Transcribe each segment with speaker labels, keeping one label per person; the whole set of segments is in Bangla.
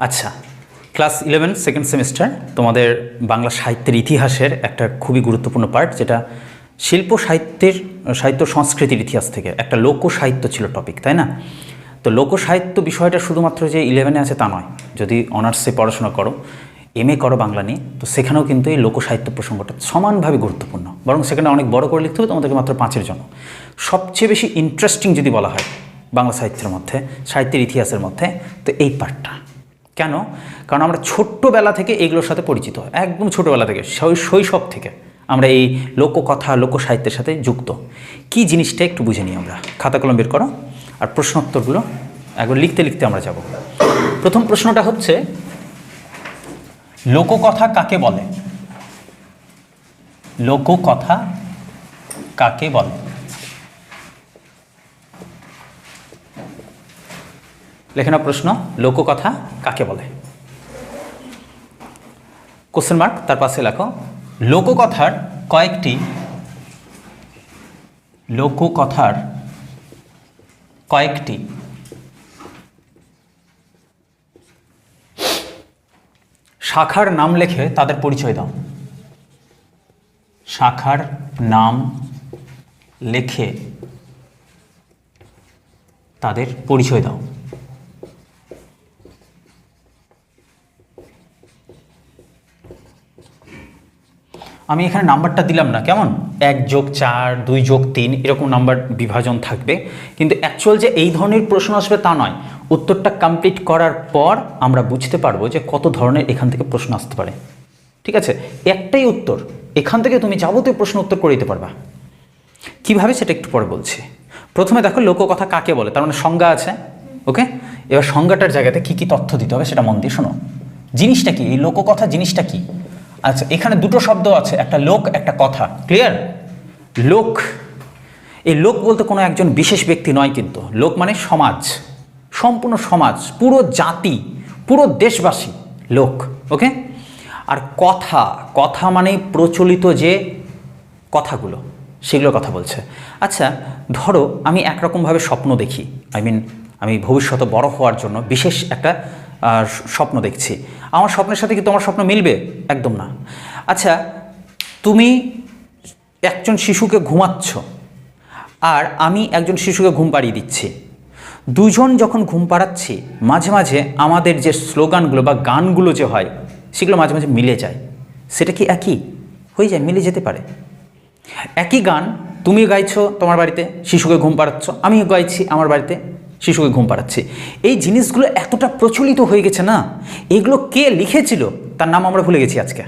Speaker 1: আচ্ছা ক্লাস ইলেভেন সেকেন্ড সেমিস্টার তোমাদের বাংলা সাহিত্যের ইতিহাসের একটা খুবই গুরুত্বপূর্ণ পার্ট যেটা শিল্প সাহিত্যের, সাহিত্য সংস্কৃতির ইতিহাস থেকে। একটা লোক সাহিত্য ছিল টপিক তাই না? তো লোক সাহিত্য বিষয়টা শুধুমাত্র যে ইলেভেনে আছে তা নয়। যদি অনার্সে পড়াশোনা করো এম এ করো বাংলা নিয়ে, তো সেখানেও কিন্তু এই লোক সাহিত্য প্রসঙ্গটা সমানভাবে গুরুত্বপূর্ণ। বরং সেখানে অনেক বড় করে লিখতে হবে, তোমাদেরকে মাত্র পাঁচের জন্য। সবচেয়ে বেশি ইন্টারেস্টিং যদি বলা হয় বাংলা সাহিত্যের মধ্যে, সাহিত্যের ইতিহাসের মধ্যে, তো এই পার্টটা কেন? কারণ আমরা ছোট্টবেলা থেকে এগুলোর সাথে পরিচিত, একদম ছোটোবেলা থেকে শৈশব থেকে আমরা এই লোককথা, লোকসাহিত্যের সাথে যুক্ত। কি জিনিসটা একটু বুঝে নিই আমরা? খাতা কলম বের করো আর প্রশ্নোত্তরগুলো একবার লিখতে লিখতে আমরা যাব। প্রথম প্রশ্নটা হচ্ছে, লোককথা কাকে বলে? লোককথা কাকে বলে? লেখে না প্রশ্ন, লোককথা কাকে বলে? কোশ্চেন মার্ক তার পাশে লেখো, লোককথার কয়েকটি লোককথার কয়েকটি, শাখার নাম লেখে তাদের পরিচয় দাও। শাখার নাম লেখে তাদের পরিচয় দাও। আমি এখানে নাম্বারটা দিলাম না, কেমন? এক যোগ চার, দুই যোগ তিন, এরকম নাম্বার বিভাজন থাকবে। কিন্তু অ্যাকচুয়াল যে এই ধরনের প্রশ্ন আসবে তা নয়। উত্তরটা কমপ্লিট করার পর আমরা বুঝতে পারব যে কত ধরনের এখান থেকে প্রশ্ন আসতে পারে। ঠিক আছে? একটাই উত্তর, এখান থেকে তুমি যাবতীয় প্রশ্ন উত্তর করে দিতে পারবা। কীভাবে সেটা একটু পরে বলছি। প্রথমে দেখো লোককথা কাকে বলে, তার মানে সংজ্ঞা আছে। ওকে? এবার সংজ্ঞাটার জায়গাতে কি কি তথ্য দিতে হবে সেটা মন দিয়ে শোনো। জিনিসটা কি? এই লোককথা জিনিসটা কি? আচ্ছা এখানে দুটো শব্দ আছে, একটা লোক, একটা কথা। ক্লিয়ার লোক, এই লোক বলতে কোনো একজন বিশেষ ব্যক্তি নয় কিন্তু। লোক মানে সমাজ, সম্পূর্ণ সমাজ, পুরো জাতি, পুরো দেশবাসী, লোক ওকে আর কথা কথা মানে প্রচলিত যে কথাগুলো, সেগুলোর কথা বলছে। আচ্ছা ধরো আমি একরকমভাবে স্বপ্ন দেখি। আই মিন আমি ভবিষ্যতে বড় হওয়ার জন্য বিশেষ একটা স্বপ্ন দেখছি। আমার স্বপ্নের সাথে কি তোমার স্বপ্ন মিলবে? একদম না। আচ্ছা তুমি একজন শিশুকে ঘুমাচ্ছ, আর আমি একজন শিশুকে ঘুম পাড়িয়ে দিচ্ছি। দুজন যখন ঘুম পাড়াচ্ছি, মাঝে মাঝে আমাদের যে স্লোগানগুলো বা গানগুলো যে হয়, সেগুলো মাঝে মাঝে মিলে যায়। সেটা কি একই? হয়ে যায়, মিলে যেতে পারে। একই গান তুমি গাইছো তোমার বাড়িতে, শিশুকে ঘুম পাড়াচ্ছ, আমিও গাইছি আমার বাড়িতে। শিশুকে ঘুম পাড়াচ্ছি। এই জিনিসগুলো এতটা প্রচলিত হয়ে গেছে না, এগুলো কে লিখেছিল? তার নাম আমরা ভুলে গেছি আজকে,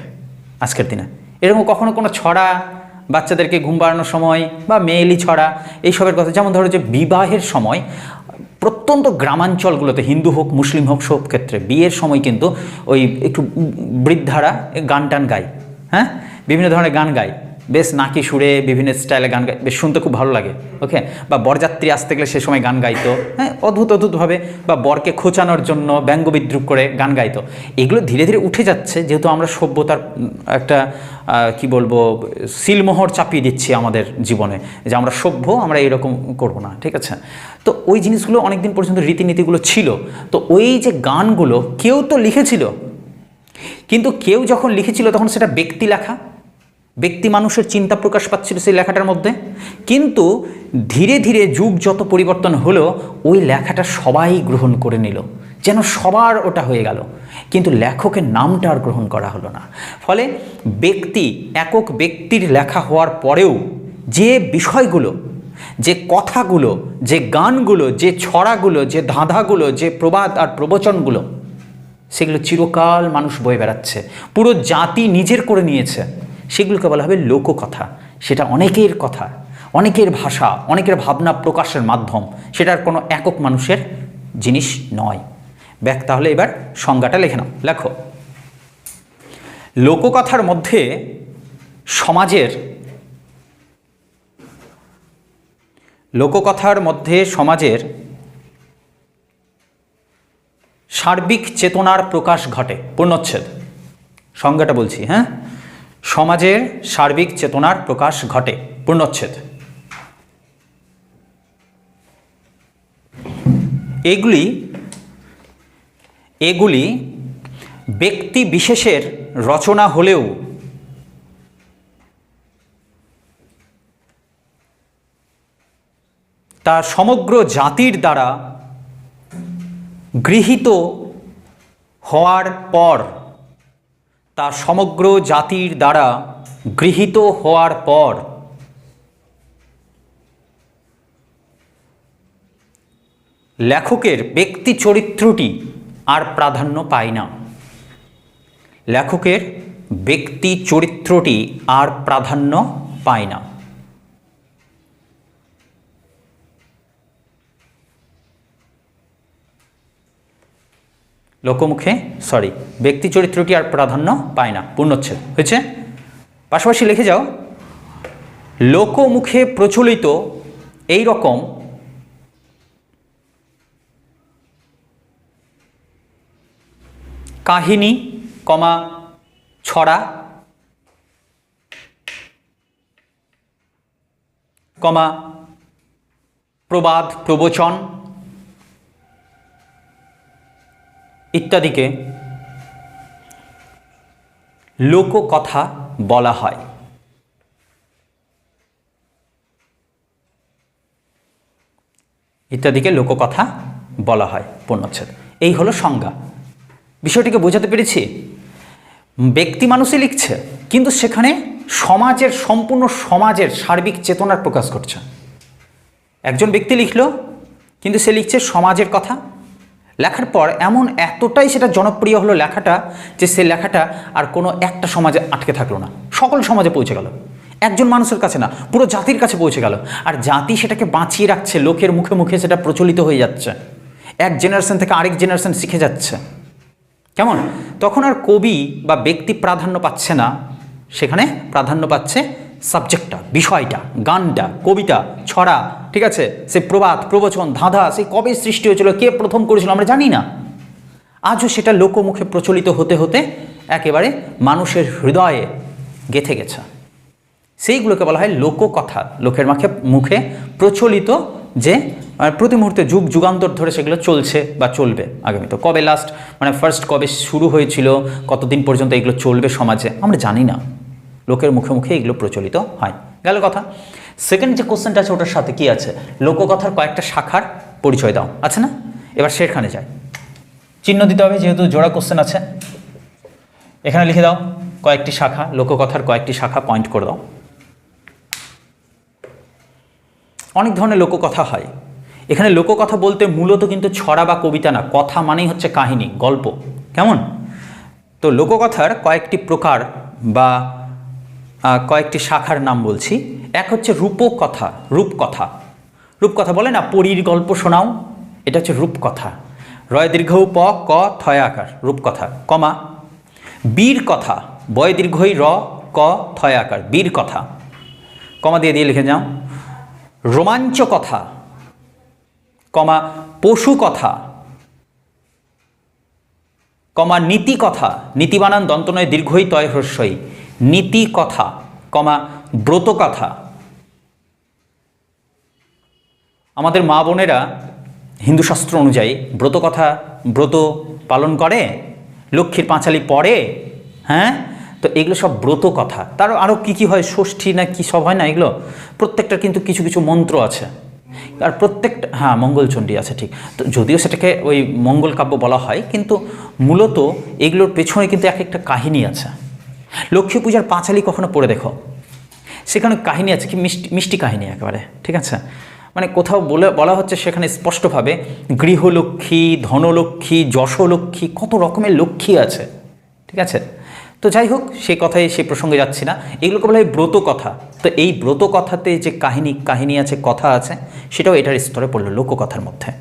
Speaker 1: আজকের দিনে। এরকম কখনো কোনো ছড়া, বাচ্চাদেরকে ঘুম পাড়ানোর সময় বা মেয়েলি ছড়া, এইসবের কথা, যেমন ধরো যে বিবাহের সময়, প্রত্যন্ত গ্রামাঞ্চলগুলোতে, হিন্দু হোক, মুসলিম হোক, সব ক্ষেত্রে, বিয়ের সময় কিন্তু ওই একটু বৃদ্ধারা গান টান গায় হ্যাঁ? বিভিন্ন ধরনের গান গায়। বেশ নাকি সুরে বিভিন্ন স্টাইলে গান গাই বেশ শুনতে খুব ভালো লাগে ওকে বা বরযাত্রী আসতে গেলে সে সময় গান গাইতো হ্যাঁ? অদ্ভুত, অদ্ভুতভাবে, বা বরকে খোঁচানোর জন্য ব্যঙ্গ বিদ্রুপ করে গান গাইতো। এগুলো ধীরে ধীরে উঠে যাচ্ছে, যেহেতু আমরা সভ্যতার একটা কি বলব, সিলমোহর চাপিয়ে দিচ্ছি আমাদের জীবনে, যে আমরা সভ্য, আমরা এরকম করব না, ঠিক আছে? তো ওই জিনিসগুলো অনেকদিন পর্যন্ত রীতিনীতিগুলো ছিল। তো ওই যে গানগুলো কেউ তো লিখেছিল, কিন্তু কেউ যখন লিখেছিল তখন সেটা ব্যক্তি লেখা ব্যক্তি মানুষের চিন্তা প্রকাশ পাচ্ছিল সেই লেখাটার মধ্যে। কিন্তু ধীরে ধীরে যুগ যত পরিবর্তন হলো, ওই লেখাটা সবাই গ্রহণ করে নিল। যেন সবার ওটা হয়ে গেল। কিন্তু লেখকের নামটা আর গ্রহণ করা হলো না। ফলে ব্যক্তি, একক ব্যক্তির লেখা হওয়ার পরেও যে বিষয়গুলো, যে কথাগুলো, যে গানগুলো, যে ছড়াগুলো, যে ধাঁধাগুলো, যে প্রবাদ আর প্রবচনগুলো, সেগুলো চিরকাল মানুষ বয়ে বেড়াচ্ছে। পুরো জাতি নিজের করে নিয়েছে। সেগুলোকে বলা হবে লোককথা। সেটা অনেকের কথা, অনেকের ভাষা, অনেকের ভাবনা প্রকাশের মাধ্যম। সেটার কোনো একক মানুষের জিনিস নয়। ব্যাক তাহলে এবার সংজ্ঞাটা লেখে নাও। লেখো। লোককথার মধ্যে সমাজের লোককথার মধ্যে সমাজের সার্বিক চেতনার প্রকাশ ঘটে। পূর্ণচ্ছেদ। সংজ্ঞাটা বলছি হ্যাঁ? সমাজের সার্বিক চেতনার প্রকাশ ঘটে, পূর্ণচ্ছেদ। এগুলি এগুলি ব্যক্তি বিশেষের রচনা হলেও তা সমগ্র জাতির দ্বারা গৃহীত হওয়ার পর তা সমগ্র জাতির দ্বারা গৃহীত হওয়ার পর লেখকের ব্যক্তি চরিত্রটি আর প্রাধান্য পায় না। লেখকের ব্যক্তি চরিত্রটি আর প্রাধান্য পায় না। লোকমুখে সরি ব্যক্তি চরিত্রটি আর প্রাধান্য পায় না, পূর্ণচ্ছেদ, হয়েছে? পাশাপাশি লিখে যাও, লোকমুখে প্রচলিত এই রকম কাহিনী, কমা, ছড়া, কমা, প্রবাদ, প্রবচন ইত্যাদিকে লোককথা বলা হয়। ইত্যাদিকে লোককথা বলা হয়, পূর্ণচ্ছেদ। এই হলো সংজ্ঞা। বিষয়টিকে বোঝাতে পেরেছি? ব্যক্তি মানুষই লিখছে, কিন্তু সেখানে সমাজের, সম্পূর্ণ সমাজের সার্বিক চেতনার প্রকাশ করছে একজন ব্যক্তি লিখল, কিন্তু সে লিখছে সমাজের কথা। লেখার পর এমন এতটাই সেটা জনপ্রিয় হলো লেখাটা যে সে লেখাটা আর কোনো একটা সমাজে আটকে থাকল না। সকল সমাজে পৌঁছে গেল। একজন মানুষের কাছে না, পুরো জাতির কাছে পৌঁছে গেল। আর জাতি সেটাকে বাঁচিয়ে রাখছে, লোকের মুখে মুখে সেটা প্রচলিত হয়ে যাচ্ছে। এক জেনারেশন থেকে আরেক জেনারেশন শিখে যাচ্ছে। কেমন? তখন আর কবি বা ব্যক্তি প্রাধান্য পাচ্ছে না। সেখানে প্রাধান্য পাচ্ছে সাবজেক্টটা বিষয়টা, গানটা, কবিতা, ছড়া, ঠিক আছে? সে প্রবাদ, প্রবচন, ধাঁধা সেই কবে সৃষ্টি হয়েছিল, কে প্রথম করেছিল, আমরা জানি না। আজও সেটা লোকমুখে প্রচলিত হতে হতে একেবারে মানুষের হৃদয়ে গেথে গেছে। সেইগুলোকে বলা হয় লোককথা, লোকের মাখে, মুখে প্রচলিত যে প্রতি মুহূর্তে যুগ, যুগান্তর ধরে সেগুলো চলছে বা চলবে আগামী। তো কবে লাস্ট মানে ফার্স্ট কবে শুরু হয়েছিল, কতদিন পর্যন্ত এগুলো চলবে সমাজে, আমরা জানি না। লোকের মুখে মুখে এগুলো প্রচলিত হয়। গেল কথা। সেকেন্ড যে কোশ্চেনটা আছে, ওটার সাথে কি আছে? লোককথার কয়েকটা শাখার পরিচয় দাও। আছে না? এবার সেখানে যায় চিহ্ন দিতে হবে, যেহেতু জোড়া কোশ্চেন আছে। এখানে লিখে দাও, কয়েকটি শাখা, লোককথার কয়েকটি শাখা পয়েন্ট করে দাও। অনেক ধরনের লোককথা হয়। এখানে লোককথা বলতে মূলত কিন্তু ছড়া বা কবিতা না, কথা মানেই হচ্ছে কাহিনী, গল্প। কেমন? তো লোককথার কয়েকটি প্রকার বা কয়েকটি শাখার নাম বলছি। এক হচ্ছে রূপকথা রূপকথা। রূপকথা বলে না, পরীর গল্প শোনাও, এটা হচ্ছে রূপকথা। রয় দীর্ঘ প, ক, থয় আকার, রূপকথা, কমা। বীর কথা, বয় দীর্ঘই র, ক, থয় আকার, বীর কথা। কমা দিয়ে দিয়ে লিখে যাও। রোমাঞ্চ কথা, কমা পশু কথা, কমা নীতি কথা। নীতি বানান দন্তনয় দীর্ঘই তয় হ্রস্বই নীতি কথা। কমা ব্রত কথা আমাদের মা বোনেরা হিন্দু শাস্ত্র অনুযায়ী ব্রত কথা ব্রত পালন করে, লক্ষ্মীর পাঁচালি পড়ে হ্যাঁ? তো এগুলো সব ব্রত কথা তার আরও কী কী হয়, ষষ্ঠী না কী সব হয় না এগুলো? প্রত্যেকটার কিন্তু কিছু কিছু মন্ত্র আছে। আর প্রত্যেকটা হ্যাঁ মঙ্গলচণ্ডী আছে, ঠিক। তো যদিও সেটাকে ওই মঙ্গল কাব্য বলা হয়, কিন্তু মূলত এগুলোর পেছনে কিন্তু এক একটা কাহিনী আছে। লক্ষ্মী পূজার পাঁচালি কখনো পড়ে দেখো। সেখানে কাহিনী আছে, কি মিষ্টি মিষ্টি কাহিনী একেবারে, ঠিক আছে? মানে কোথাও বলে, বলা হচ্ছে সেখানে স্পষ্টভাবে গৃহলক্ষ্মী, ধনলক্ষ্মী, যশলক্ষ্মী, কত রকমের লক্ষ্মী আছে, ঠিক আছে? তো যাই হোক সেই কথাই সেই প্রসঙ্গে যাচ্ছি না। এগুলোকে বলা হয় ব্রত কথা তো এই ব্রত কথাতে যে কাহিনী কাহিনী আছে, কথা আছে, সেটাও এটার স্তরে পড়ল লোককথার মধ্যে।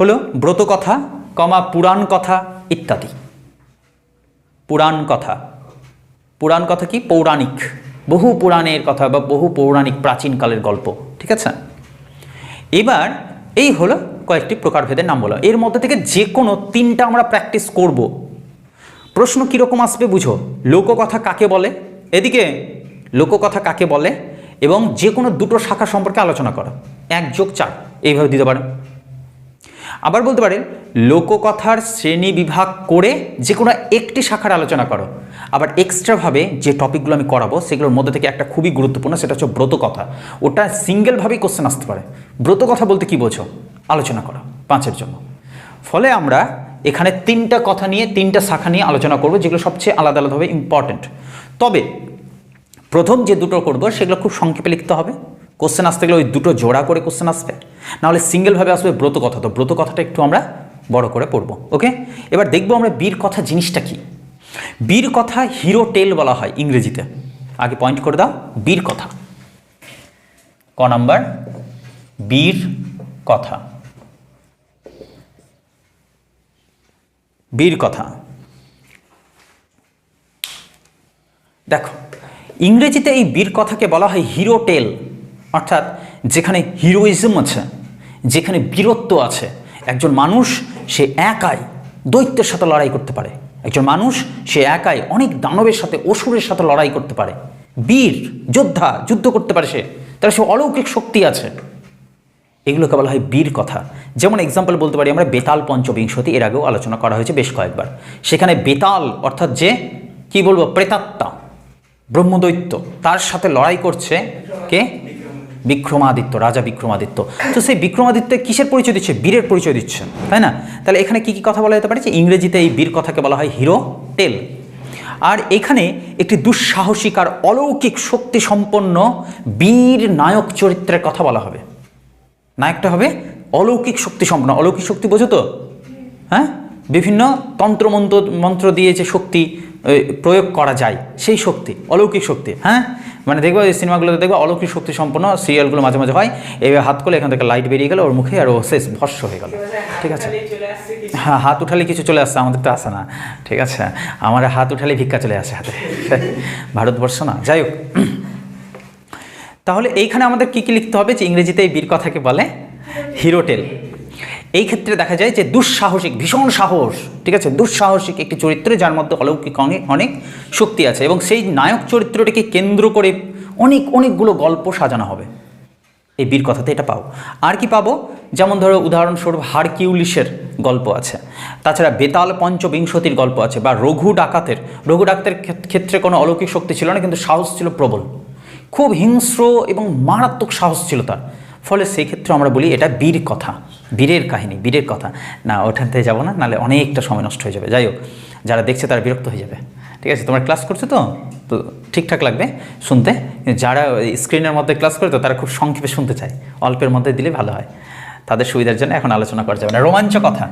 Speaker 1: হলো ব্রত কথা কমা পুরাণ কথা ইত্যাদি। পুরাণ কথা পুরাণ কথা কি? পৌরাণিক। বহু পুরাণের কথা বা বহু পৌরাণিক প্রাচীনকালের গল্প, ঠিক আছে? এবার এই হলো কয়েকটি প্রকারভেদের নাম বলা। এর মধ্যে থেকে যে কোনো তিনটা আমরা প্র্যাকটিস করব। প্রশ্ন কীরকম আসবে বুঝো? লোককথা কাকে বলে? এদিকে, লোককথা কাকে বলে? এবং যে কোনো দুটো শাখা সম্পর্কে আলোচনা করো। এক যোগ চার। এইভাবে দিতে পারো। আবার বলতে পারেন, লোককথার শ্রেণি বিভাগ করে যে কোনো একটি শাখার আলোচনা করো। আবার এক্সট্রাভাবে যে টপিকগুলো আমি করাবো, সেগুলোর মধ্যে থেকে একটা খুবই গুরুত্বপূর্ণ, সেটা হচ্ছে ব্রত কথা ওটা সিঙ্গেলভাবেই কোশ্চেন আসতে পারে। ব্রত কথা বলতে কি বোঝো? আলোচনা করো, পাঁচের জন্য। ফলে আমরা এখানে তিনটা কথা নিয়ে, তিনটা শাখা নিয়ে আলোচনা করব, যেগুলো সবচেয়ে আলাদা আলাদাভাবে ইম্পর্ট্যান্ট তবে প্রথম যে দুটো করব, সেগুলো খুব সংক্ষেপে লিখতে হবে। কোশ্চেন আসতে গেলে ওই দুটো জোড়া করে কোশ্চেন আসবে। নাহলে সিঙ্গেলভাবে আসবে ব্রত কথা। তো ব্রত কথাটা একটু আমরা বড় করে পড়ব, ওকে? এবার দেখব আমরা বীর কথা জিনিসটা কি। বীর কথা হিরো টেল বলা হয় ইংরেজিতে। আগে পয়েন্ট করে দাও, বীর কথা। ক নাম্বার? বীর কথা। বীর কথা। দেখো, ইংরেজিতে এই বীর কথাকে বলা হয় হিরো টেল অর্থাৎ যেখানে হিরোইজম আছে, যেখানে বীরত্ব আছে, একজন মানুষ সে একাই দৈত্যের সাথে লড়াই করতে পারে। একজন মানুষ সে একাই অনেক দানবের সাথে অসুরের সাথে লড়াই করতে পারে। বীর, যোদ্ধা যুদ্ধ করতে পারে সে, তার সে অলৌকিক শক্তি আছে। এগুলোকে বলা হয় বীর কথা। যেমন এক্সাম্পল বলতে পারি আমরা বেতাল পঞ্চবিংশতি, এর আগেও আলোচনা করা হয়েছে বেশ কয়েকবার। সেখানে বেতাল অর্থাৎ যে, কি বলব, প্রেতাত্মা, ব্রহ্মদৈত্য, তার সাথে লড়াই করছে কে? বিক্রমাদিত্য, রাজা বিক্রমাদিত্য। তো সেই বিক্রমাদিত্য কিসের পরিচয় দিচ্ছে? বীরের পরিচয় দিচ্ছে তাই না? তাহলে এখানে কি কি কথা বলা যেতে পারে? যে ইংরেজিতে এই বীর কথাকে বলা হয় হিরো টেল। আর এখানে একটি দুঃসাহসিক আর অলৌকিক শক্তি সম্পন্ন বীর নায়ক চরিত্রের কথা বলা হবে। নায়কটা হবে অলৌকিক শক্তি সম্পন্ন অলৌকিক শক্তি বোঝো তো? হ্যাঁ? বিভিন্ন তন্ত্রমন্ত্র, মন্ত্র দিয়ে যে শক্তি প্রয়োগ করা যায়, সেই শক্তি, অলৌকিক শক্তি হ্যাঁ? মানে দেখব এই সিনেমাগুলোতে দেখব অলৌকিক শক্তি সম্পন্ন সিরিয়ালগুলো মাঝে মাঝে হয়। এইভাবে হাত করলে এখান থেকে লাইট বেরিয়ে গেল, ওর মুখে আর ও শেষ ভস্য হয়ে গেল। ঠিক আছে? হ্যাঁ হাত উঠালে কিছু চলে আসছে, আমাদের তো আসে না। ঠিক আছে? আমার হাত উঠালে ভিক্ষা চলে আসে হাতে। ভারতবর্ষ না। যাই হোক। তাহলে এইখানে আমাদের কি কী লিখতে হবে যে ইংরেজিতে এই বীর কথাকে বলে? হিরোটেল এই ক্ষেত্রে দেখা যায় যে দুঃসাহসিক, ভীষণ সাহস, ঠিক আছে? দুঃসাহসিক একটি চরিত্র যার মধ্যে অলৌকিক অনেক শক্তি আছে এবং সেই নায়ক চরিত্রটিকে কেন্দ্র করে অনেক, অনেকগুলো গল্প সাজানো হবে। এই বীর কথাতে এটা পাও। আর কি পাবো? যেমন ধরো উদাহরণস্বরূপ হারকিউলিসের গল্প আছে। তাছাড়া বেতাল পঞ্চবিংশতির গল্প আছে বা রঘু ডাকাতের। রঘু ডাকাতের ক্ষেত্রে কোনো অলৌকিক শক্তি ছিল না, কিন্তু সাহস ছিল প্রবল। খুব হিংস্র এবং মারাত্মক সাহস ছিল তার। ফলে সেই ক্ষেত্রে আমরা বলি এটা বীর কথা, বীরের কাহিনী, বীরের কথা। না ওঠান থেকে যাব না, নাহলে অনেকটা সময় নষ্ট হয়ে যাবে। যাই হোক, যারা দেখছে তারা বিরক্ত হয়ে যাবে। ঠিক আছে, তোমরা ক্লাস করছ তো? তো ঠিকঠাক লাগবে শুনতে। যারা স্ক্রিনের মধ্যে ক্লাস করে তো তারা খুব সংক্ষেপে শুনতে চায়। অল্পের মধ্যে দিলে ভালো হয়। তাদের সুবিধার জন্য এখন আলোচনা করা যাবে না। রোমাঞ্চ কথা।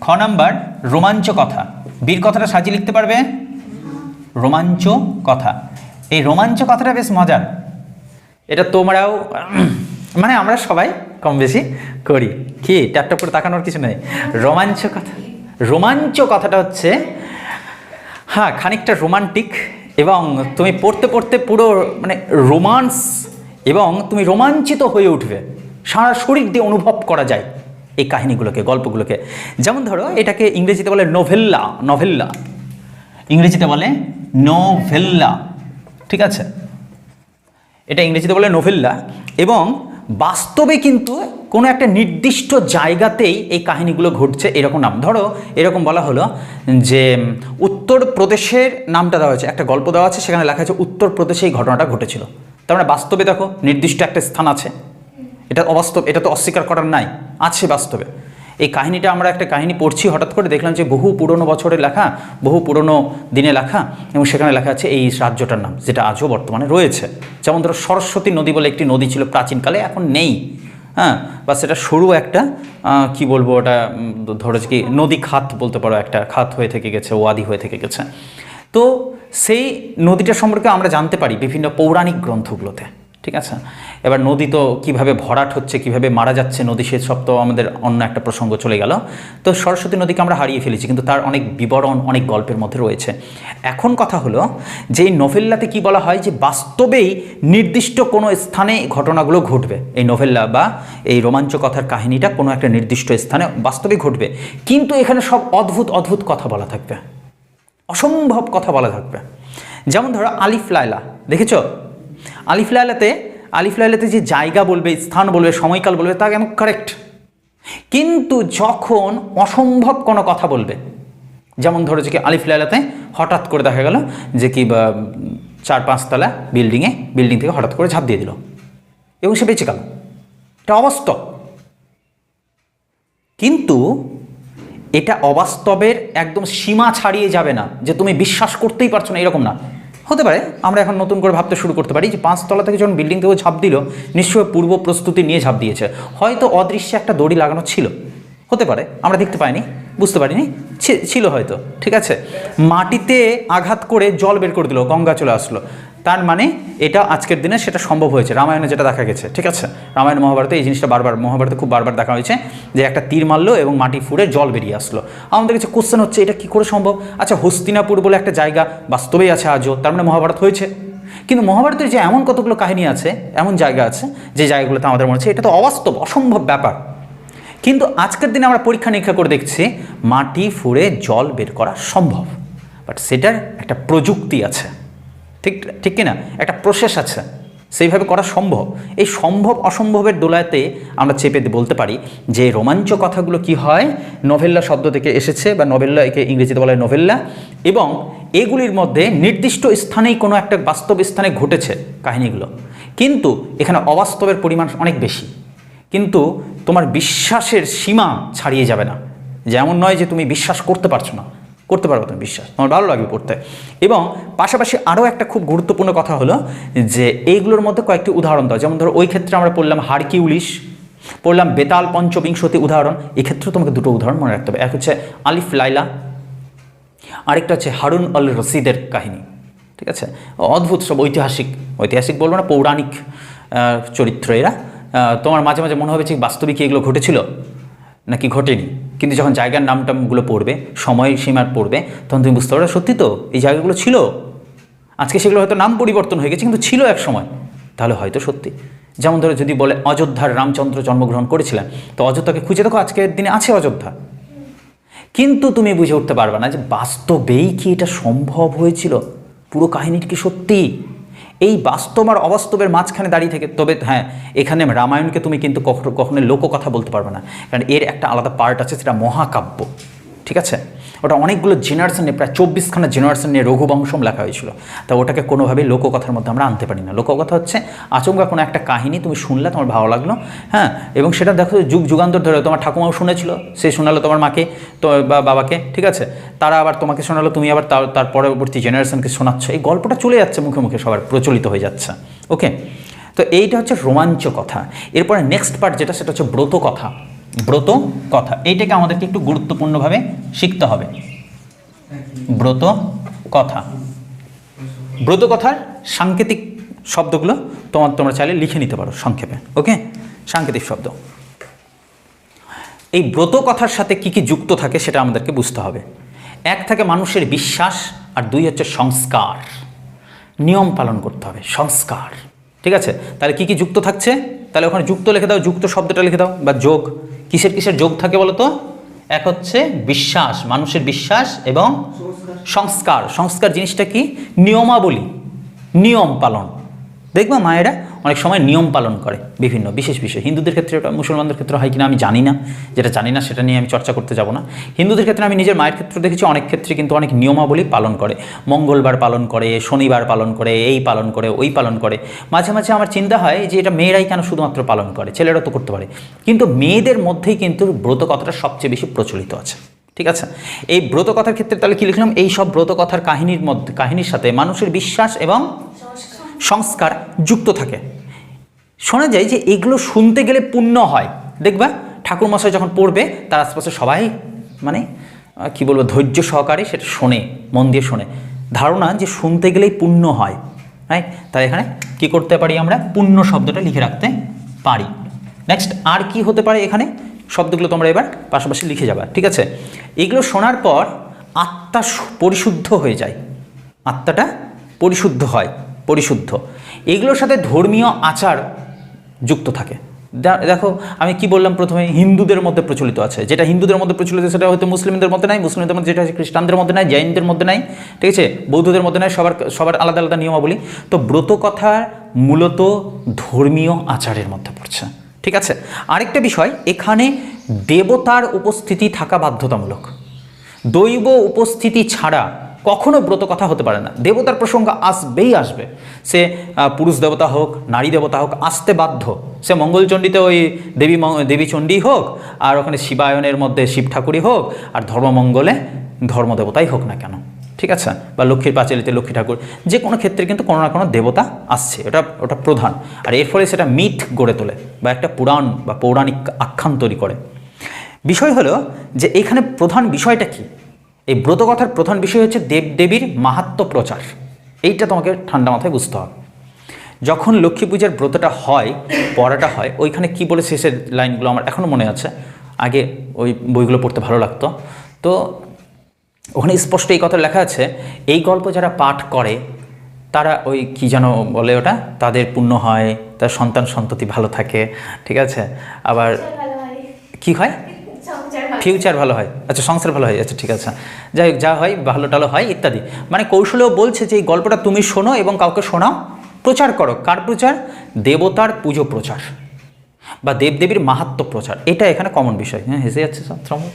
Speaker 1: খ নাম্বার, রোমাঞ্চ কথা। বীর কথাটা সাজিয়ে লিখতে পারবে? রোমাঞ্চ কথা। এই রোমাঞ্চ কথাটা বেশ মজার। এটা তোমরাও মানে আমরা সবাই কম বেশি করি। কি? ট্যাপ ট্যাপ করে তাকানোর কিছু নেই। রোমাঞ্চ কথা রোমাঞ্চ কথাটা হচ্ছে হ্যাঁ খানিকটা রোমান্টিক এবং তুমি পড়তে পড়তে পুরো মানে রোমান্স এবং তুমি রোমাঞ্চিত হয়ে উঠবে। সারা শরীর দিয়ে অনুভব করা যায় এই কাহিনীগুলোকে, গল্পগুলোকে। যেমন ধরো, এটাকে ইংরেজিতে বলে নোভেল্লা নভেল্লা ইংরেজিতে বলে নোভেল্লা ঠিক আছে? এটা ইংরেজিতে বলে নোভেল্লা এবং বাস্তবে কিন্তু কোনো একটা নির্দিষ্ট জায়গাতেই এই কাহিনীগুলো ঘটছে এরকম নাম। ধরো, এরকম বলা হলো যে, উত্তর প্রদেশের নামটা দেওয়া হয়েছে, একটা গল্প দেওয়া আছে, সেখানে লেখা আছে, উত্তর প্রদেশে এই ঘটনাটা ঘটেছিল। তার মানে বাস্তবে দেখো, নির্দিষ্ট একটা স্থান আছে। এটা অবাস্তব, এটা তো অস্বীকার করার নাই, আছে বাস্তবে। এই কাহিনীটা আমরা একটা কাহিনী পড়ছি, হঠাৎ করে দেখলাম যে বহু পুরনো বছরে লেখা, বহু পুরনো দিনে লেখা এবং সেখানে লেখা আছে এই রাজ্যটার নাম, যেটা আজও বর্তমানে রয়েছে। যেমন ধরো সরস্বতী নদী বলে একটি নদী ছিল প্রাচীনকালে, এখন নেই। হ্যাঁ বা সেটা সরু একটা কি বলব ওটা ধরো কি, নদী খাত বলতে পারো একটা, খাত হয়ে থেকে গেছে, ওয়াদি হয়ে থেকে গেছে। তো সেই নদীটা সম্পর্কে আমরা জানতে পারি বিভিন্ন পৌরাণিক গ্রন্থগুলোতে। ঠিক আছে? এবার নদী তো কীভাবে ভরাট হচ্ছে, কীভাবে মারা যাচ্ছে নদী সে সব তো আমাদের অন্য একটা প্রসঙ্গ চলে গেল। তো সরস্বতী নদীকে আমরা হারিয়ে ফেলেছি, কিন্তু তার অনেক বিবরণ, অনেক গল্পের মধ্যে রয়েছে। এখন কথা হলো যে এই নোভেল্লাতে কি বলা হয় যে বাস্তবেই নির্দিষ্ট কোনো স্থানে ঘটনাগুলো ঘটবে। এই নোভেল্লা বা এই রোমাঞ্চ কথার কাহিনীটা কোনো একটা নির্দিষ্ট স্থানে বাস্তবে ঘটবে। কিন্তু এখানে সব অদ্ভুত অদ্ভুত কথা বলা থাকবে। অসম্ভব কথা বলা থাকবে। যেমন ধরো আলিফ লায়লা, দেখেছ? আলিফ লায়লাতে আলিফ লায়লাতে যে জায়গা বলবে, স্থান বলবে, সময়কাল বলবে তা কেন কারেক্ট কিন্তু যখন অসম্ভব কোনো কথা বলবে, যেমন ধরো যে কি আলিফ লাইলাতে হঠাৎ করে দেখা গেল যে কি চার পাঁচতলা বিল্ডিংয়ে বিল্ডিং থেকে হঠাৎ করে ঝাঁপ দিয়ে দিল। এবং সে বেঁচে গেল। এটা অবাস্তব। কিন্তু এটা অবাস্তবের একদম সীমা ছাড়িয়ে যাবে না, যে তুমি বিশ্বাস করতেই পারছ না, এরকম না। হতে পারে, আমরা এখন নতুন করে ভাবতে শুরু করতে পারি যে পাঁচতলা থেকে যখন বিল্ডিং থেকেও ঝাঁপ দিল, নিশ্চয়ই পূর্ব প্রস্তুতি নিয়ে ঝাঁপ দিয়েছে। হয়তো অদৃশ্যে একটা দড়ি লাগানো ছিল। হতে পারে, আমরা দেখতে পাইনি, বুঝতে পারিনি ছিল হয়তো, ঠিক আছে? মাটিতে আঘাত করে জল বের করে দিল, গঙ্গা চলে আসলো। তার মানে এটা আজকের দিনে সেটা সম্ভব হয়েছে। রামায়ণে যেটা দেখা গেছে, ঠিক আছে? রামায়ণ মহাভারতে এই জিনিসটা বারবার মহাভারতে খুব বারবার দেখা হয়েছে যে একটা তীর মারলো এবং মাটি ফুড়ে জল বেরিয়ে আসলো। আমাদের কাছে কোশ্চেন হচ্ছে, এটা কি করে সম্ভব? আচ্ছা হস্তিনাপুর বলে একটা জায়গা বাস্তবেই আছে আজও, তার মানে মহাভারত হয়েছে। কিন্তু মহাভারতের যে এমন কতগুলো কাহিনী আছে, এমন জায়গা আছে, যে জায়গাগুলোতে আমাদের মনে হচ্ছে এটা তো অবাস্তব, অসম্ভব ব্যাপার। কিন্তু আজকের দিনে আমরা পরীক্ষা নিরীক্ষা করে দেখছি, মাটি ফুঁড়ে জল বের করা সম্ভব। বাট সেটার একটা প্রযুক্তি আছে। ঠিক ঠিক কিনা? একটা প্রসেস আছে। সেইভাবে করা সম্ভব। এই সম্ভব, অসম্ভবের দোলাতে আমরা চেপে বলতে পারি যে রোমাঞ্চ কথাগুলো কি হয়? নভেল্লা শব্দ থেকে এসেছে বা নভেল্লা একে ইংরেজিতে বলা হয় নভেল্লা এবং এগুলির মধ্যে নির্দিষ্ট স্থানেই কোনো একটা বাস্তব স্থানে ঘটেছে কাহিনীগুলো। কিন্তু এখানে অবাস্তবের পরিমাণ অনেক বেশি। কিন্তু তোমার বিশ্বাসের সীমা ছাড়িয়ে যাবে না। যেমন নয় যে তুমি বিশ্বাস করতে পারছ না। করতে পারবে তুমি, বিশ্বাস। তোমার ভালো লাগবে পড়তে। এবং পাশাপাশি আরও একটা খুব গুরুত্বপূর্ণ কথা হলো যে এইগুলোর মধ্যে কয়েকটি উদাহরণ দাও। যেমন ধরো, ওই ক্ষেত্রে আমরা পড়লাম হারকিউলিশ পড়লাম বেতাল পঞ্চবিংশতি উদাহরণ। এক্ষেত্রেও তোমাকে দুটো উদাহরণ মনে রাখতে হবে। এক হচ্ছে আলিফ লাইলা, আরেকটা হচ্ছে হারুন আল রশিদের কাহিনী। ঠিক আছে? অদ্ভুত সব ঐতিহাসিক ঐতিহাসিক বলব না, পৌরাণিক চরিত্র এরা। তোমার মাঝে মাঝে মনে হবে যে বাস্তবিক এগুলো ঘটেছিল। নাকি ঘটেনি? কিন্তু যখন জায়গার নাম টামগুলো পড়বে সময় সীমার পড়বে, তখন তুমি বুঝতে পারবে, সত্যি তো, এই জায়গাগুলো ছিল। আজকে সেগুলো হয়তো নাম পরিবর্তন হয়ে গেছে, কিন্তু ছিল এক সময়। তাহলে হয়তো সত্যি। যেমন ধরো যদি বলে অযোধ্যার রামচন্দ্র জন্মগ্রহণ করেছিলেন, তো অযোধ্যাকে খুঁজে দেখো, আজকের দিনে আছে অযোধ্যা। কিন্তু তুমি বুঝে উঠতে পারবে না যে বাস্তবেই কি এটা সম্ভব হয়েছিল? পুরো কাহিনীটি কি সত্যি? এই বাস্তব আর অবাস্তবের মাঝখানে দাঁড়িয়ে থেকে, তবে হ্যাঁ এখানে রামায়ণকে তুমি কিন্তু কখনো কখনো লোককথা বলতে পারবে না। কারণ এর একটা আলাদা পার্ট আছে, সেটা মহাকাব্য। ঠিক আছে? ওটা অনেকগুলো জেনারেশন নিয়ে, প্রায় চব্বিশখানা জেনারেশন নিয়ে রঘুবংশম লেখা হয়েছিল। তা ওটাকে কোনোভাবেই লোককথার মধ্যে আমরা আনতে পারি না। লোককথা হচ্ছে, আচমকা কোনো একটা কাহিনী তুমি শুনলে তোমার ভালো লাগল হ্যাঁ? এবং সেটা দেখো যুগ যুগান্তর ধরে তোমার ঠাকুমাও শুনেছিল, সে শোনালো তোমার মাকে, তো বা বাবাকে, ঠিক আছে? তারা আবার তোমাকে শোনালো, তুমি আবার তার তার পরবর্তী জেনারেশনকে শোনাচ্ছ। এই গল্পটা চলে যাচ্ছে মুখে মুখে, সবার প্রচলিত হয়ে যাচ্ছে। ওকে তো এইটা হচ্ছে রোমাঞ্চ কথা এরপরে নেক্সট পার্ট যেটা, সেটা হচ্ছে ব্রত কথা ব্রত কথা, এইটাকে আমাদেরকে একটু গুরুত্বপূর্ণভাবে শিখতে হবে। ব্রত কথা। ব্রত কথার সাংকেতিক শব্দগুলো তোমার তোমরা চাইলে লিখে নিতে পারো সংক্ষেপে, ওকে? সাংকেতিক শব্দ। এই ব্রত কথার সাথে কি কি যুক্ত থাকে সেটা আমাদেরকে বুঝতে হবে। এক থাকে মানুষের বিশ্বাস আর দুই হচ্ছে সংস্কার। নিয়ম পালন করতে হবে, সংস্কার। ঠিক আছে? তাহলে কি কি যুক্ত থাকছে? তাহলে ওখানে যুক্ত লিখে দাও, যুক্ত শব্দটা লিখে দাও বা যোগ। কিসের কিসের যোগ থাকে বলো তো এক হচ্ছে বিশ্বাস, মানুষের বিশ্বাস এবং সংস্কার। সংস্কার জিনিসটা কি? নিয়মাবলী, নিয়ম পালন। দেখবা মায়েরা অনেক সময় নিয়ম পালন করে বিভিন্ন, বিশেষ বিষয় হিন্দুদের ক্ষেত্রে ওটা মুসলমানদের ক্ষেত্রে হয় কিনা আমি জানি না। যেটা জানি না, সেটা নিয়ে আমি চর্চা করতে যাব না। হিন্দুদের ক্ষেত্রে আমি নিজের মায়ের ক্ষেত্রে দেখেছি অনেক ক্ষেত্রে কিন্তু অনেক নিয়মাবলী পালন করে। মঙ্গলবার পালন করে, শনিবার পালন করে, এই পালন করে, ওই পালন করে। মাঝে মাঝে আমার চিন্তা হয় যে এটা মেয়েরাই কেন শুধুমাত্র পালন করে? ছেলেরা তো করতে পারে। কিন্তু মেয়েদের মধ্যেই কিন্তু ব্রত কথাটা সবচেয়ে বেশি প্রচলিত আছে। ঠিক আছে? এই ব্রত কথার ক্ষেত্রে তাহলে কি লিখলাম? এই সব ব্রত কথার কাহিনীর মধ্যে, কাহিনীর সাথে মানুষের বিশ্বাস এবং সংস্কার যুক্ত থাকে। শোনা যায় যে এগুলো শুনতে গেলে পুণ্য হয়। দেখবা, ঠাকুরমশাই যখন পড়বে, তার আশপাশে সবাই মানে কি বলব, ধৈর্য সহকারে সেটা শোনে, মন দিয়ে শোনে। ধারণা যে শুনতে গেলেই পুণ্য হয় রাইট তাই এখানে কি করতে পারি আমরা? পুণ্য শব্দটা লিখে রাখতে পারি। নেক্সট আর কি হতে পারে এখানে? শব্দগুলো তোমরা এবার পাশাপাশি লিখে যাবা, ঠিক আছে? এগুলো শোনার পর আত্মা পরিশুদ্ধ হয়ে যায়। আত্মাটা পরিশুদ্ধ হয়। পরিশুদ্ধ। এগুলোর সাথে ধর্মীয় আচার যুক্ত থাকে। দেখো, আমি কি বললাম প্রথমে? হিন্দুদের মধ্যে প্রচলিত আছে। যেটা হিন্দুদের মধ্যে প্রচলিত সেটা হয়তো মুসলিমদের মধ্যে নাই, মুসলিমদের মধ্যে যেটা আছে খ্রিস্টানদের মধ্যে নাই, জৈনদের মধ্যে নাই, ঠিক আছে? বৌদ্ধদের মধ্যে নাই, সবার সবার আলাদা আলাদা নিয়মাবলী। তো ব্রত কথা মূলত ধর্মীয় আচারের মধ্যে পড়ছে, ঠিক আছে? আরেকটা বিষয়, এখানে দেবতার উপস্থিতি থাকা বাধ্যতামূলক। দৈব উপস্থিতি ছাড়া কখনো ব্রত কথা হতে পারে না। দেবতার প্রসঙ্গ আসবেই আসবে। সে পুরুষ দেবতা হোক, নারী দেবতা হোক, আসতে বাধ্য। সে মঙ্গলচণ্ডীতে ওই দেবী দেবী চণ্ডী হোক, আর ওখানে শিবায়নের মধ্যে শিব ঠাকুরই হোক, আর ধর্মমঙ্গলে ধর্মদেবতাই হোক না কেন। ঠিক আছে? বা লক্ষ্মীর পাঁচালিতে লক্ষ্মী ঠাকুর, যে কোনো ক্ষেত্রে কিন্তু কোনো না কোনো দেবতা আসছে। ওটা ওটা প্রধান। আর এর ফলে সেটা মিথ গড়ে তোলে, বা একটা পুরাণ বা পৌরাণিক আখ্যান তৈরি করে। বিষয় হলো যে এখানে প্রধান বিষয়টা কি? এই ব্রতকথার প্রধান বিষয় হচ্ছে দেবদেবীর মাহাত্ম প্রচার। এইটা তোমাকে ঠান্ডা মাথায় বুঝতে হবে। যখন লক্ষ্মী পূজার ব্রতটা হয় পড়াটা হয় ওইখানে কি বলে শেষের লাইনগুলো আমার এখনও মনে আছে। আগে ওই বইগুলো পড়তে ভালো লাগতো। তো ওখানে স্পষ্ট এই কথা লেখা আছে এই গল্প যারা পাঠ করে তারা ওই কি যেন বলে ওটা? তাদের পুণ্য হয় তার সন্তান সন্ততি ভালো থাকে ঠিক আছে? আবার কি হয়? ফিউচার ভালো হয়। আচ্ছা সংসার ভালো হয়। আচ্ছা ঠিক আছে। যাই হোক, যা হয়, ভালো টালো হয়, ইত্যাদি। মানে কৌশলেও বলছে যে, এই গল্পটা তুমি শোনো এবং কাউকে শোনাও। প্রচার করো। কার প্রচার? দেবতার পুজো প্রচার বা দেবদেবীর মাহাত্ম প্রচার। এটা এখানে কমন বিষয়। হ্যাঁ হেসে যাচ্ছে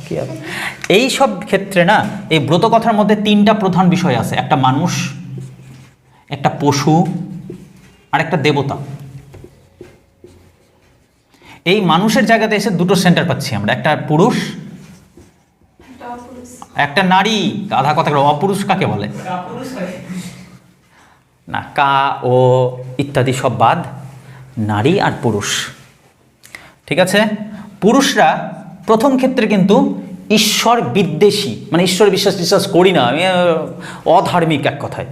Speaker 1: কি এই সব ক্ষেত্রে না, এই ব্রত কথার মধ্যে তিনটা প্রধান বিষয় আছে। একটা মানুষ, একটা পশু, আর একটা দেবতা। এই মানুষের জায়গাতে এসে দুটো সেন্টার পাচ্ছি আমরা। একটা পুরুষ একটা নারী আধা কথা করে অপুরুষ কাকে বলে? না কা ও ইত্যাদি সব বাদ। নারী আর পুরুষ। ঠিক আছে? পুরুষরা প্রথম ক্ষেত্রে কিন্তু ঈশ্বর বিদ্বেষী। মানে ঈশ্বর বিশ্বাস বিশ্বাস করি না আমি অধার্মিক এক কথায়।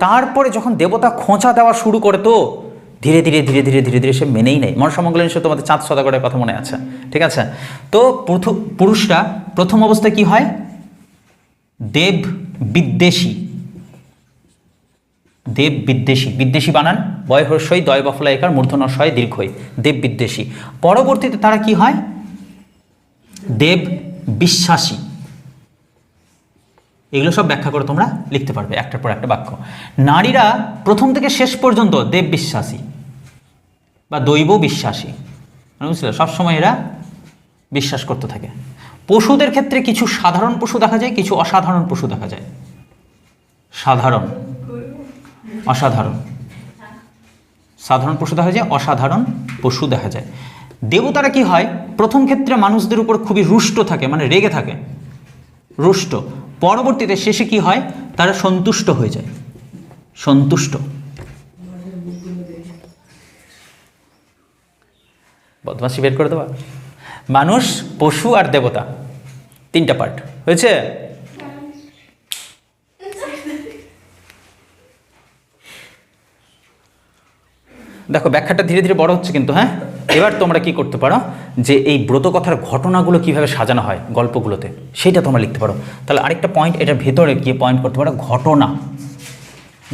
Speaker 1: তারপরে যখন দেবতা খোঁচা দেওয়া শুরু করে তো ধীরে ধীরে ধীরে ধীরে ধীরে ধীরে সে মেনেই নেয়। মনসামঙ্গলের সে তোমাদের চাঁদ সদাগরের কথা মনে আছে। ঠিক আছে? তো পুরুষরা প্রথম অবস্থায় কি হয়? দেব বিদ্বেষী। দেব বিদ্বেষী। বিদ্বেষী বানান বয় হর্ষই দয় বফলা একার মূর্ধনশয় দীর্ঘই দেব বিদ্বেষী। পরবর্তীতে তারা কি হয়? দেব বিশ্বাসী। এগুলো সব ব্যাখ্যা করে তোমরা লিখতে পারবে একটার পর একটা বাক্য। নারীরা প্রথম থেকে শেষ পর্যন্ত দেব বিশ্বাসী বা দৈব বিশ্বাসী। মানে বুঝলে? সবসময় এরা বিশ্বাস করতে থাকে। পশুদের ক্ষেত্রে কিছু সাধারণ পশু দেখা যায়, কিছু অসাধারণ পশু দেখা যায়। সাধারণ। অসাধারণ। সাধারণ পশু দেখা যায়, অসাধারণ পশু দেখা যায়। দেবতারা কি হয়, প্রথম ক্ষেত্রে মানুষদের উপর খুবই রুষ্ট থাকে মানে রেগে থাকে। রুষ্ট। পরবর্তীতে শেষে কি হয়, তারা সন্তুষ্ট হয়ে যায়। সন্তুষ্ট। বদমাসি বের করে দেওয়া মানুষ, পশু আর দেবতা। তিনটা পার্ট হয়েছে? দেখো, ব্যাখ্যাটা ধীরে ধীরে বড় হচ্ছে কিন্তু হ্যাঁ? এবার তোমরা কি করতে পারো, যে এই ব্রত কথার ঘটনাগুলো কীভাবে সাজানো হয় গল্পগুলোতে, সেটা তোমরা লিখতে পারো। তাহলে আরেকটা পয়েন্ট এটার ভেতরে গিয়ে পয়েন্ট করতে পারো, ঘটনা।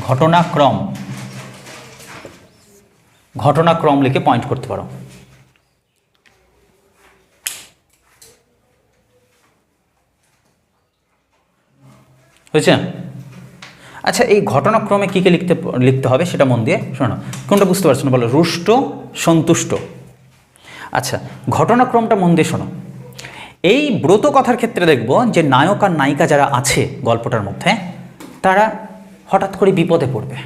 Speaker 1: ঘটনাক্রম। ঘটনাক্রম লিখে পয়েন্ট করতে পারো। হয়েছে আচ্ছা এই ঘটনাক্রমে কী কী লিখতে লিখতে হবে সেটা মন দিয়ে শোনো। কোনটা বুঝতে পারছ না বলো? রুষ্ট, সন্তুষ্ট। আচ্ছা ঘটনাক্রমটা মন দিয়ে শোনো। এই ব্রত কথার ক্ষেত্রে দেখব যে নায়ক আর নায়িকা যারা আছে গল্পটার মধ্যে, তারা হঠাৎ করে বিপদে পড়বে,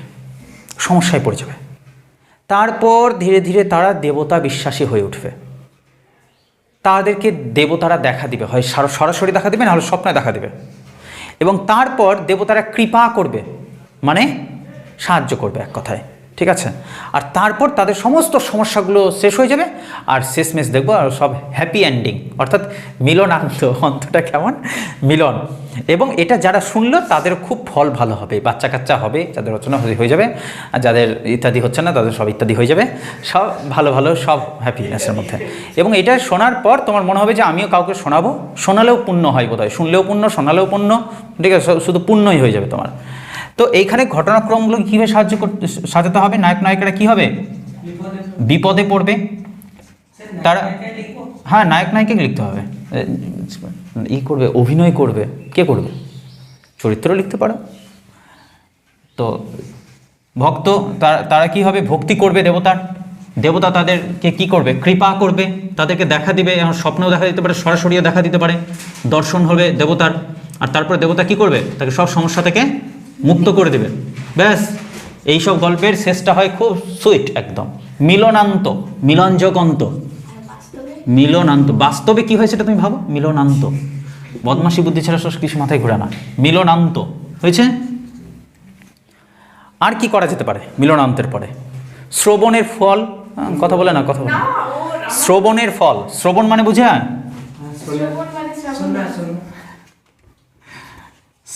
Speaker 1: সমস্যায় পড়ে যাবে। তারপর ধীরে ধীরে তারা দেবতা বিশ্বাসী হয়ে উঠবে। তাদেরকে দেবতারা দেখা দিবে, হয় সার- সরাসরি দেখা দিবে নাহলে স্বপ্নে দেখা দিবে। এবং তারপর দেবতারা কৃপা করবে মানে সাহায্য করবে এক কথায়। ঠিক আছে? আর তারপর তাদের সমস্ত সমস্যাগুলো শেষ হয়ে যাবে, আর শেষমেশ দেখব আর সব হ্যাপি এন্ডিং অর্থাৎ মিলন মিলনান্ত অন্তটা কেমন? মিলন। এবং এটা যারা শুনলো তাদের খুব ফল ভালো হবে বাচ্চা কাচ্চা হবে, যাদের রচনা হয়ে যাবে, আর যাদের ইত্যাদি হচ্ছে না তাদের সব ইত্যাদি হয়ে যাবে, সব ভালো ভালো, সব হ্যাপিনেসের মধ্যে। এবং এটা শোনার পর তোমার মনে হবে যে আমিও কাউকে শোনাবো, শোনালেও পুণ্য হয় বোধহয়, শুনলেও পুণ্য, শোনালেও পুণ্য, ঠিক আছে? শুধু পুণ্যই হয়ে যাবে তোমার। তো এইখানে ঘটনাক্রমগুলো কীভাবে সাহায্য করতে সাজাতে হবে? নায়ক, নায়িকারা কী হবে? বিপদে পড়বে। তারা হ্যাঁ নায়ক নায়িকা লিখতে হবে। ই করবে, অভিনয় করবে। কে করবে? চরিত্র লিখতে পারো। তো ভক্ত তারা তারা কি হবে? ভক্তি করবে দেবতার দেবতা তাদেরকে কি করবে? কৃপা করবে। তাদেরকে দেখা দিবে। এবং স্বপ্নেও দেখা দিতে পারে, সরাসরিও দেখা দিতে পারে। দর্শন হবে দেবতার। আর তারপরে দেবতা কি করবে? তাকে সব সমস্যা থেকে মুক্ত করে দেবে। ব্যাস এইসব গল্পের শেষটা হয় খুব সুইট একদম। মিলনান্ত মিলনজগন্ত। মিলনান্ত। বাস্তবে কি হয়েছে এটা তুমি ভাবো? মিলনান্ত। বদমাসি বুদ্ধি ছাড়া সব কিছু মাথায় ঘোরে না। মিলনান্ত। হয়েছে? আর কি করা যেতে পারে মিলনান্তের পরে? শ্রবণের ফল কথা বলে না কথা বলে না। শ্রবণের ফল। শ্রবণ মানে বুঝে?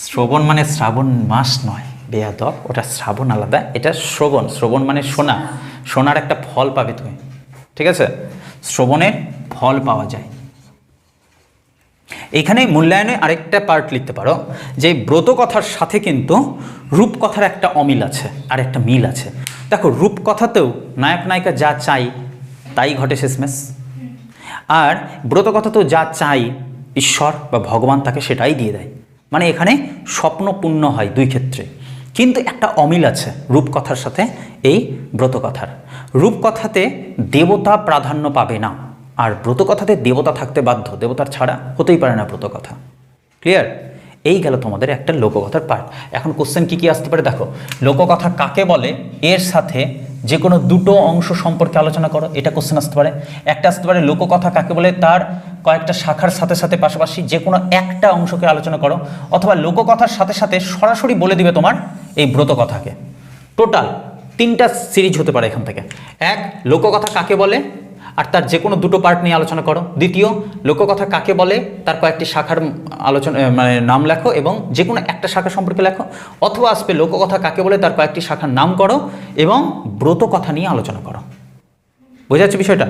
Speaker 1: শ্রবণ মানে শ্রাবণ মাস নয়, বেয়াদব। ওটা শ্রাবণ আলাদা, এটা শ্রবণ। শ্রবণ মানে শোনা শোনার একটা ফল পাবে তুমি, ঠিক আছে? শ্রবণের ফল পাওয়া যায়। এখানে মূল্যায়নে আরেকটা পার্ট লিখতে পারো, যে ব্রত কথার সাথে কিন্তু রূপকথার একটা অমিল আছে, আর একটা মিল আছে। দেখো, রূপকথাতেও নায়ক, নায়িকা যা চাই, তাই ঘটে শেষমেশ। আর ব্রত কথাতেও যা চাই, ঈশ্বর বা ভগবান তাকে সেটাই দিয়ে দেয়। মানে এখানে স্বপ্নপূর্ণ হয় দুই ক্ষেত্রে। কিন্তু একটা অমিল আছে রূপকথার সাথে, এই ব্রতকথার। রূপকথাতে দেবতা প্রাধান্য পাবে না। আর ব্রতকথাতে দেবতা থাকতে বাধ্য। দেবতার ছাড়া হতেই পারে না ব্রতকথা। ক্লিয়ার? এই গেল তোমাদের একটা লোককথার পার্ট এখন কোশ্চেন কি কি আসতে পারে দেখো, লোককথা কাকে বলে? এর সাথে যে কোনো দুটো অংশ সম্পর্কে আলোচনা করো, এটা কোশ্চেন আসতে পারে। একটা আসতে পারে লোককথা কাকে বলে? তার কয়েকটা শাখার সাথে সাথে পাশাপাশি যে কোনো একটা অংশকে আলোচনা করো, অথবা লোককথার সাথে সাথে সরাসরি বলে দিবে তোমার এই ব্রতকথাকে। টোটাল তিনটা সিরিজ হতে পারে এখান থেকে। এক, লোককথা কাকে বলে? আর তার যে কোনো দুটো পার্ট নিয়ে আলোচনা করো। দ্বিতীয়, লোককথা কাকে বলে? তার কয়েকটি শাখার আলোচনা মানে নাম লেখো এবং যে কোনো একটা শাখা সম্পর্কে লেখো। অথবা আসবে লোককথা কাকে বলে? তার কয়েকটি শাখার নাম করো এবং ব্রত কথা নিয়ে আলোচনা করো। বোঝা যাচ্ছে বিষয়টা?